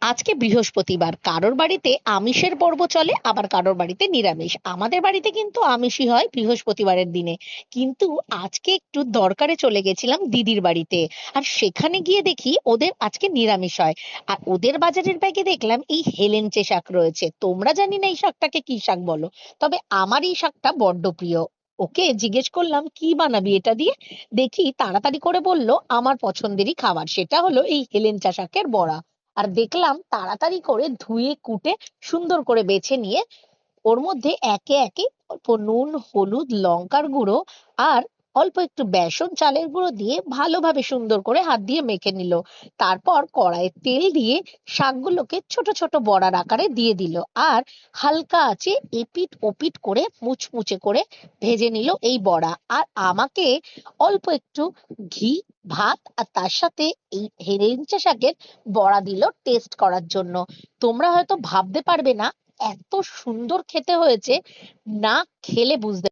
আজকে বৃহস্পতিবার। কারোর বাড়িতে আমিষের পর্ব চলে, আবার কারোর বাড়িতে নিরামিষ। আমাদের বাড়িতে কিন্তু আমিষই হয় বৃহস্পতিবারের দিনে। কিন্তু আজকে একটু দরকারে চলে গেছিলাম দিদির বাড়িতে। আর সেখানে গিয়ে দেখি ওদের আজকে নিরামিষ হয়। আর ওদের বাজারের ব্যাগে দেখলাম এই হেলেঞ্চে শাক রয়েছে। তোমরা জানি না এই শাকটাকে কি শাক বলো? তবে আমার এই শাকটা বড্ড প্রিয়। ওকে জিজ্ঞেস করলাম, কি বানাবি এটা দিয়ে? দেখি তাড়াতাড়ি করে বলল, আমার পছন্দেরই খাবার। সেটা হলো এই হেলেঞ্চা শাকের বড়া। আর দেখলাম তাড়াতাড়ি করে ধুয়ে, কুটে, সুন্দর করে বেছে নিয়ে ওর মধ্যে একে একে অল্প নুন, হলুদ, লঙ্কার গুঁড়ো আর অল্প একটু বেসন চালের গুঁড়ো দিয়ে ভালোভাবে সুন্দর করে হাত দিয়ে মেখে নিল। তারপর কড়াইয়ে তেল দিয়ে শাকগুলোকে ছোট ছোট বড়ার আকারে দিয়ে দিল আর হালকা আঁচে এপিট ওপিট করে মুচমুচে করে ভেজে নিল এই বড়া। আর আমাকে অল্প একটু ঘি, ভাত আর তার সাথে এই হেরেঞ্চা শাকের বড়া দিল টেস্ট করার জন্য। তোমরা হয়তো ভাবতে পারবে না, এত সুন্দর খেতে হয়েছে, না খেলে বুঝতে